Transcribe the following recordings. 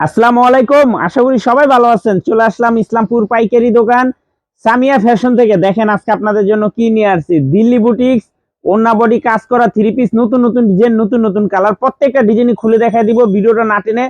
আসসালামু আলাইকুম। আশা করি সবাই ভালো আছেন। চলে আসলাম ইসলামপুর পাইকারি দোকান সামিয়া ফ্যাশন থেকে। দেখেন আজকে আপনাদের জন্য কি নিয়ে আসছি? দিল্লি বুটিক্স ওন্না বডি, কাজ করা থ্রি পিস নতুন নতুন ডিজাইন নতুন নতুন কালার প্রত্যেকটা ডিজাইনই খুলে দেখা দিব। ভিডিওটা না টেনে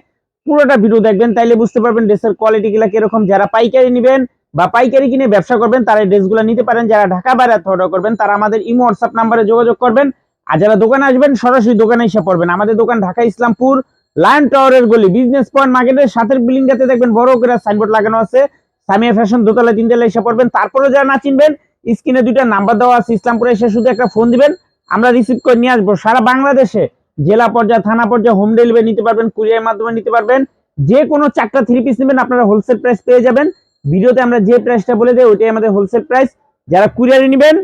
পুরোটা ভিডিও দেখবেন, তাইলে বুঝতে পারবেন ড্রেসের কোয়ালিটি গুলা কীরকম। যারা পাইকারি নেবেন বা পাইকারি কিনে ব্যবসা করবেন, তারা ড্রেসগুলো নিতে পারেন। যারা ঢাকা বাইরে অর্ডার করবেন, তারা আমাদের ইমো, হোয়াটসঅ্যাপ নাম্বারে যোগাযোগ করবেন। আর যারা দোকানে আসবেন, সরাসরি দোকানে এসে পড়বেন। আমাদের দোকান ঢাকা ইসলামপুর। লায়ন টাওয়ারের গলি বিজনেস পয়েন্ট মার্কেটের সাথের বিল্ডিংটাতে দেখবেন বড় করে সাইনবোর্ড লাগানো আছে। সামিয়া ফ্যাশন দোতলা তিনতলা এসে পড়বেন তারপরে যারা না চিনবেন, স্ক্রিনে দুইটা নাম্বার দেওয়া আছে, ইসলামপুরে এসে শুধু একটা ফোন দিবেন। আমরা রিসিভ করে নিয়ে আসব। সারা বাংলাদেশে জেলা পর্যায়ে, থানা পর্যায়ে হোম ডেলিভারি নিতে পারবেন কুরিয়ার মাধ্যমে নিতে পারবেন। যে কোনো চারটা থ্রি পিস নেবেন, আপনারা হোলসেল প্রাইস পেয়ে যাবেন। ভিডিওতে আমরা যে প্রাইসটা বলে দেই, ওইটাই আমাদের হোলসেল প্রাইস যারা কুরিয়ারে নেবেন,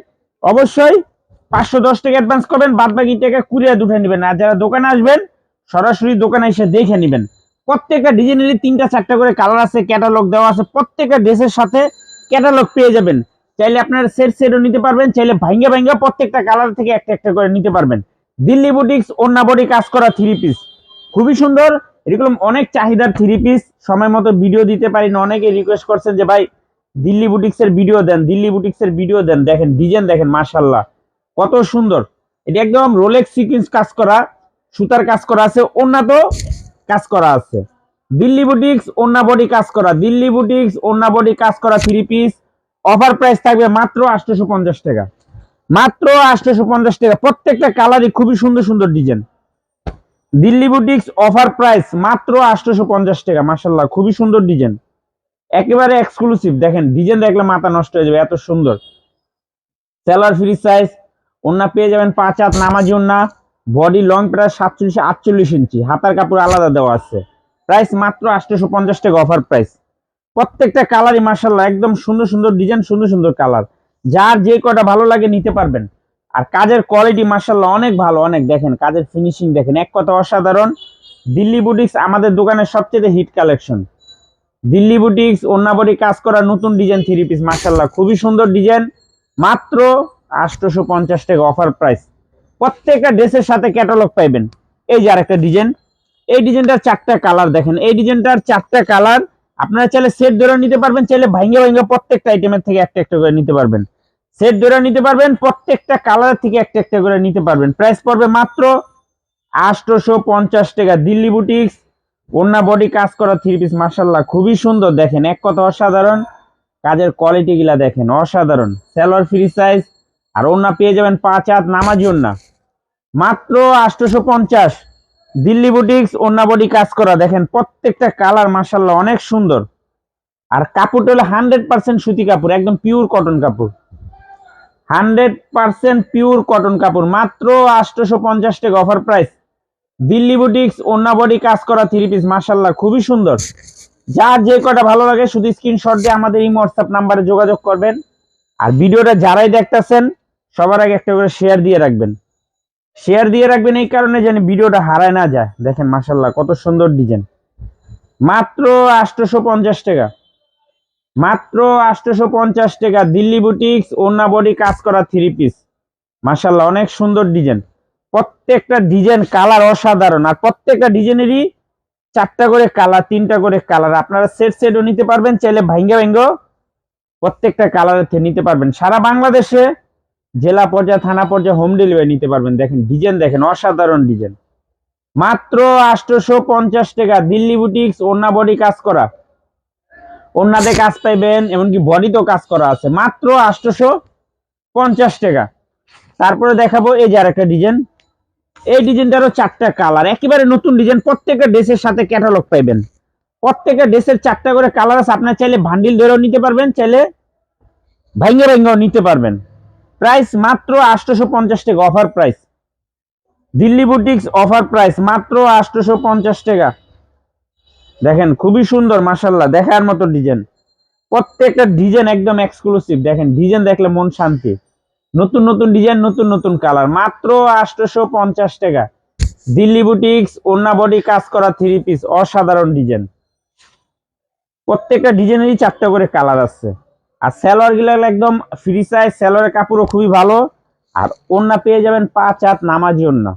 অবশ্যই পাঁচশো দশ টাকা অ্যাডভান্স করবেন বাদ বাকি টাকা কুরিয়ার দুটো নেবেন। আর যারা দোকানে আসবেন সরাসরি দোকানে এসে দেখে নেবেন। প্রত্যেকটা ডিজাইনেরই তিনটা চারটা করে কালার আছে ক্যাটালগ দেওয়া আছে, প্রত্যেকটা ড্রেসের সাথে ক্যাটালগ পেয়ে যাবেন। চাইলে আপনারা সেট সেটও নিতে পারবেন, চাইলে ভাঙ্গা ভাঙ্গা প্রত্যেকটা কালার থেকে একটা একটা করে নিতে পারবেন। দিল্লি বুটিক্স ওন্না বডি কাজ করা থ্রি পিস খুবই সুন্দর, এরকম অনেক চাহিদার থ্রি পিস সময় মতো ভিডিও দিতে পারি না অনেকে রিকোয়েস্ট করছেন যে, ভাই, দিল্লি বুটিক্স এর ভিডিও দেন, দিল্লি বুটিক্স এর ভিডিও দেন, দেখেন ডিজাইন দেখেন মার্শাল্লাহ কত সুন্দর। এটা একদম রোলেক্স সিকুয়েন্স কাজ করা। সুতার কাজ করা আছে উন্নত কাজ করা আছে। দিল্লি বুটিক্স ওন্না বডি কাজ করা। দিল্লি বুটিক্স ওন্না বডি কাজ করা থ্রি পিস অফার প্রাইস থাকবে মাত্র আটশোশো পঞ্চাশ টাকা। মাত্র আটশোশো পঞ্চাশ টাকা। প্রত্যেকটা কালারই খুবই সুন্দর সুন্দর design Delhi boutiques offer price মাত্র আটশোশো পঞ্চাশ টাকা মাসাল্লাহ খুবই সুন্দর ডিজাইন একেবারে এক্সক্লুসিভ দেখেন ডিজাইন দেখলে মাথা নষ্ট হয়ে যাবে, এত সুন্দর। সেলার ফ্রি সাইজ ওন্না পেয়ে যাবেন পাঁচ হাত নামাজি ওন্না বডি লং প্রায় সাতচল্লিশ, আটচল্লিশ ইঞ্চি। হাতার কাপড় আলাদা দেওয়া আছে। প্রাইস মাত্র আটশোশো পঞ্চাশ টাকা অফার প্রাইস প্রত্যেকটা কালারই মার্শাল্লাহ একদম সুন্দর সুন্দর ডিজাইন সুন্দর সুন্দর কালার যার যে কটা ভালো লাগে নিতে পারবেন। আর কাজের কোয়ালিটি মার্শাল্লাহ অনেক ভালো, অনেক। দেখেন, কাজের ফিনিশিং দেখেন, এক কথা অসাধারণ। দিল্লি বুটিক্স আমাদের দোকানের সবচেয়ে হিট কালেকশন দিল্লি বুটিক্স অন্যাবডি কাজ করা নতুন ডিজাইন থ্রি পিস মার্শাল্লাহ খুবই সুন্দর ডিজাইন মাত্র আটশোশো পঞ্চাশ টাকা অফার প্রাইস প্রত্যেকটা ড্রেসের সাথে ক্যাটালগ পাইবেন। এই যে আরেকটা ডিজাইন এই ডিজাইনটার চারটা কালার দেখেন। এই ডিজাইনটার চারটা কালার আপনারা চাইলে সেট ধরে নিতে পারবেন, চাইলে ভাঙ্গে ভাঙ্গে প্রত্যেকটা আইটেমের থেকে একটা একটা করে নিতে পারবেন। সেট ধরে নিতে পারবেন, প্রত্যেকটা কালার থেকে একটা একটা করে নিতে পারবেন। প্রাইস পড়বে মাত্র আটশোশো পঞ্চাশ টাকা। দিল্লি বুটিক্স ওন্না বডি কাজ করা থ্রি পিস মার্শাল্লাহ খুবই সুন্দর। দেখেন, এক কথা অসাধারণ। কাজের কোয়ালিটি গুলা দেখেন, অসাধারণ। সেলর ফ্রি সাইজ আর ওন্না পেয়ে যাবেন পাঁচ হাত নামাজি ওন্না মাত্র আটশোশো পঞ্চাশ দিল্লি বুটিক্স বডি কাজ করা। দেখেন, প্রত্যেকটা কালার মার্শাল্লাহ অনেক সুন্দর। আর কাপড়টা হলো হান্ড্রেড পার্সেন্ট সুতি কাপড়, একদম পিওর কটন কাপড়। হান্ড্রেড পার্সেন্ট পিওর কটন কাপড়, মাত্র আটশোশো পঞ্চাশ টাকা offer price Delhi boutiques body কাজ করা থ্রি পিস মার্শাল্লাহ খুবই সুন্দর। যার যে কটা ভালো লাগে, শুধু স্ক্রিনশট দিয়ে আমাদের এই হোয়াটসঅ্যাপ নাম্বারে যোগাযোগ করবেন। আর ভিডিওটা যারাই দেখতেছেন, সবার আগে একটা করে শেয়ার দিয়ে রাখবেন। শেয়ার দিয়ে রাখবেন এই কারণে যেন ভিডিওটা হারায় না যায়। দেখেন মাসাল্লাহ কত সুন্দর ডিজাইন মাত্র আটশোশো পঞ্চাশ টাকা। মাত্র আটশোশো পঞ্চাশ টাকা দিল্লি বুটিক্স ওন্না বডি কাজ করা থ্রি পিস মাসাল্লাহ অনেক সুন্দর ডিজাইন প্রত্যেকটা ডিজাইন কালার অসাধারণ। আর প্রত্যেকটা ডিজাইনেরই চারটা করে কালার তিনটা করে কালার আপনারা সেট সেটও নিতে পারবেন, চাইলে ভাঙ্গা ভেঙ্গ প্রত্যেকটা কালারের নিতে পারবেন। সারা বাংলাদেশে জেলা পর্যায়ে, থানা পর্যায়ে হোম ডেলিভারি নিতে পারবেন। দেখেন, ডিজাইন দেখেন, অসাধারণ ডিজাইন। মাত্র আটশোশো পঞ্চাশ টাকা, দিল্লি বুটিক্স ওন্না বডি কাজ করা। ওন্নাতে কাজ পাইবেন, এমনকি বডিতেও কাজ করা আছে। মাত্র আটশোশো পঞ্চাশ টাকা। তারপরে দেখাবো, এই যে আরেকটা ডিজাইন। এই ডিজাইনটারও চারটা কালার একেবারে নতুন ডিজাইন, প্রত্যেকটা ড্রেসের সাথে ক্যাটালগ পাইবেন। প্রত্যেকটা ড্রেসের চারটা করে কালার আছে। আপনার চাইলে ভান্ডিল ধরেও নিতে পারবেন, চাইলে ভাঙ্গে ভাঙ্গেও নিতে পারবেন। প্রাইস মাত্র আটশোশো পঞ্চাশ টাকা offer price Delhi boutiques offer price মাত্র আটশোশো পঞ্চাশ টাকা। দেখেন, খুবই সুন্দর মাসাল্লাহ দেখার মতো ডিজাইন প্রত্যেকটা ডিজাইন একদম এক্সক্লুসিভ দেখেন ডিজাইন দেখলে মন শান্তি। নতুন নতুন ডিজাইন নতুন নতুন কালার মাত্র আটশোশো পঞ্চাশ টাকা। দিল্লি বুটিক্স ওন্না বডি কাজ করা থ্রি পিস অসাধারণ ডিজাইন প্রত্যেকটা ডিজাইনেরই চারটা করে কালার আছে। আর স্যালোয়ারগুলো একদম ফ্রি সাইজ স্যালোয়ারের কাপড়ও খুবই ভালো। আর ওন্না পেয়ে যাবেন পাঁচ হাত নামাজি ওন্না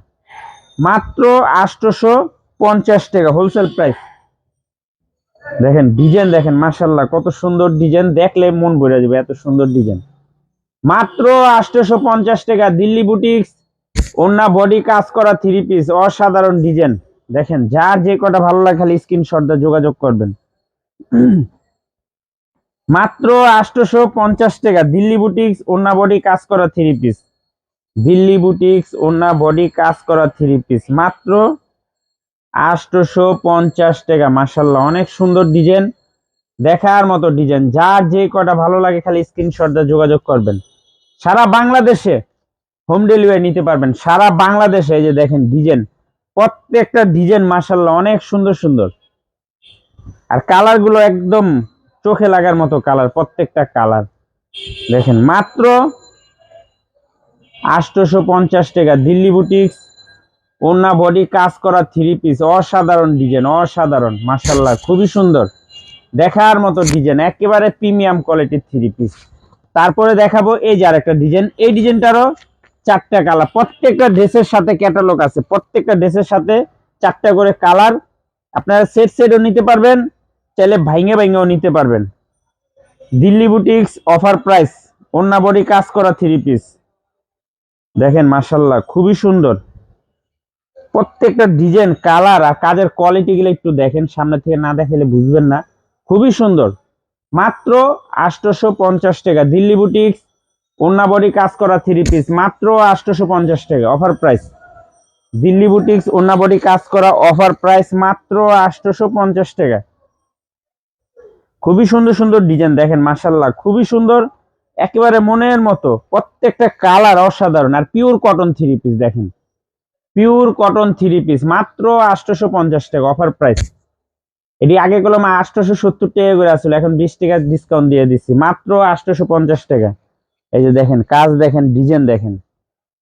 মাত্র আটশোশো পঞ্চাশ টাকা হোলসেল প্রাইস দেখেন ডিজাইন দেখেন মাশাল্লাহ কত সুন্দর ডিজাইন দেখলে মন ভরে যাবে এত সুন্দর ডিজাইন মাত্র আটশোশো পঞ্চাশ টাকা, দিল্লি বুটিক্স ওন্না বডি কাজ করা থ্রি পিস অসাধারণ ডিজাইন দেখেন, যার যে কটা ভালো লাগে খালি স্ক্রিনশট দিয়ে যোগাযোগ করবেন। মাত্র আটশোশো পঞ্চাশ টাকা। দিল্লি বুটিক্স ওন্না বডি কাজ করা থ্রি পিস দিল্লি বুটিক্স ওন্না বডি কাজ করা থ্রি পিস মাত্র আটশোশো পঞ্চাশ টাকা মাসাল্লাহ অনেক সুন্দর ডিজাইন দেখার মতো ডিজাইন যার যে কটা ভালো লাগে খালি স্ক্রিনশট দিয়ে যোগাযোগ করবেন। সারা বাংলাদেশে হোম ডেলিভারি নিতে পারবেন। সারা বাংলাদেশে এই যে দেখেন ডিজাইন প্রত্যেকটা ডিজাইন মাসাল্লাহ অনেক সুন্দর সুন্দর। আর কালারগুলো একদম চোখে লাগার মতো কালার প্রত্যেকটা কালার দেখেন, মাত্র আটশোশো পঞ্চাশ টাকা। দিল্লি বুটিক্স ওন্না বডি কাজ করা থ্রি পিস অসাধারণ ডিজাইন অসাধারণ মাসাল্লাহ খুবই সুন্দর। দেখার মতো ডিজাইন একেবারে প্রিমিয়াম কোয়ালিটির থ্রি পিস তারপরে দেখাবো এই যে আরেকটা ডিজাইন এই ডিজাইনটারও চারটা কালার প্রত্যেকটা ড্রেসের সাথে ক্যাটালগ আছে। প্রত্যেকটা ড্রেসের সাথে চারটা করে কালার আপনারা সেট সেটও নিতে পারবেন। চাইলে ভাইঙে ভাইঙেও নিতে পারবেন। দিল্লি বুটিক্স অফার প্রাইস ওন্না বডি কাজ করা থ্রি পিস দেখেন মাসাল্লাহ খুবই সুন্দর। প্রত্যেকটা ডিজাইন কালার আর কাজের কোয়ালিটি গুলো একটু দেখেন, সামনে থেকে না দেখালে বুঝবেন না। খুবই সুন্দর। মাত্র আটশোশো পঞ্চাশ টাকা। দিল্লি বুটিক্স ওন্না বডি কাজ করা থ্রি পিস মাত্র আটশোশো পঞ্চাশ টাকা অফার প্রাইস দিল্লি বুটিক্স ওন্না বডি কাজ করা অফার প্রাইস মাত্র আটশোশো পঞ্চাশ টাকা। খুবই সুন্দর সুন্দর ডিজাইন দেখেন মাসাল্লাহ খুবই সুন্দর, একেবারে মনের মতো, প্রত্যেকটা কালার অসাধারণ। আর পিওর কটন থ্রি পিস দেখেন। পিওর কটন থ্রি পিস মাত্র আটশোশো পঞ্চাশ টাকা অফার প্রাইস এটি আগে কলম আটশোশো সত্তর টাকা করে আসলে এখন বিশ টাকা ডিসকাউন্ট দিয়ে দিচ্ছি। মাত্র আটশোশো পঞ্চাশ টাকা। এই যে দেখেন, কাজ দেখেন ডিজাইন দেখেন।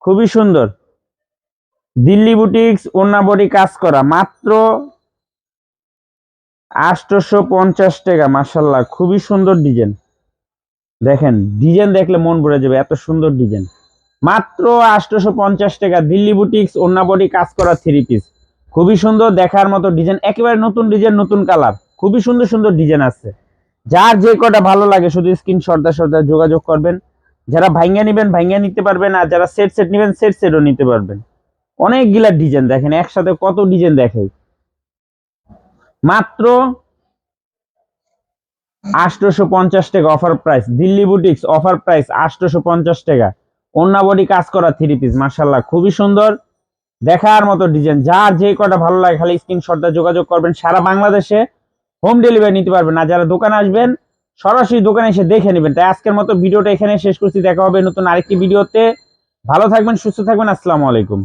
খুবই সুন্দর। দিল্লি বুটিক্স ওন্না বডি কাজ করা, মাত্র আটশোশো পঞ্চাশ টাকা মাসাল্লাহ খুবই সুন্দর ডিজাইন। দেখেন, ডিজাইন দেখলে মন ভরে যাবে, এত সুন্দর ডিজাইন। মাত্র আটশোশো পঞ্চাশ টাকা, দিল্লি বুটিক্স ওন্না বডি কাজ করা থ্রি পিস খুবই সুন্দর দেখার মতো ডিজাইন, একেবারে নতুন ডিজাইন, নতুন কালার। খুবই সুন্দর সুন্দর ডিজাইন আছে। যার যে কটা ভালো লাগে, শুধু স্ক্রিন সর্দার সর্দার যোগাযোগ করবেন। যারা ভাইঙ্গা নিবেন ভাইঙ্গা নিতে পারবেন, আর যারা সেট সেট নিবেন সেট সেটও নিতে পারবেন। অনেকগুলা ডিজাইন, দেখেন, একসাথে কত ডিজাইন দেখাই। মাত্র আটশোশো পঞ্চাশ টাকা offer price Delhi boutiques offer price আটশোশো পঞ্চাশ টাকা। অন্যা কাজ করা থ্রি পিস মার্শাল্লাহ খুবই সুন্দর। দেখার মতো ডিজাইন যার যে কটা ভালো লাগে খালি স্ক্রিনশটটা যোগাযোগ করবেন। সারা বাংলাদেশে হোম ডেলিভারি নিতে পারবেন। আর যারা দোকানে আসবেন, সরাসরি দোকানে এসে দেখে নেবেন। তাই আজকের মতো ভিডিওটা এখানে শেষ করছি। দেখা হবে নতুন আরেকটি ভিডিওতে। ভালো থাকবেন, সুস্থ থাকবেন। আসসালামু আলাইকুম।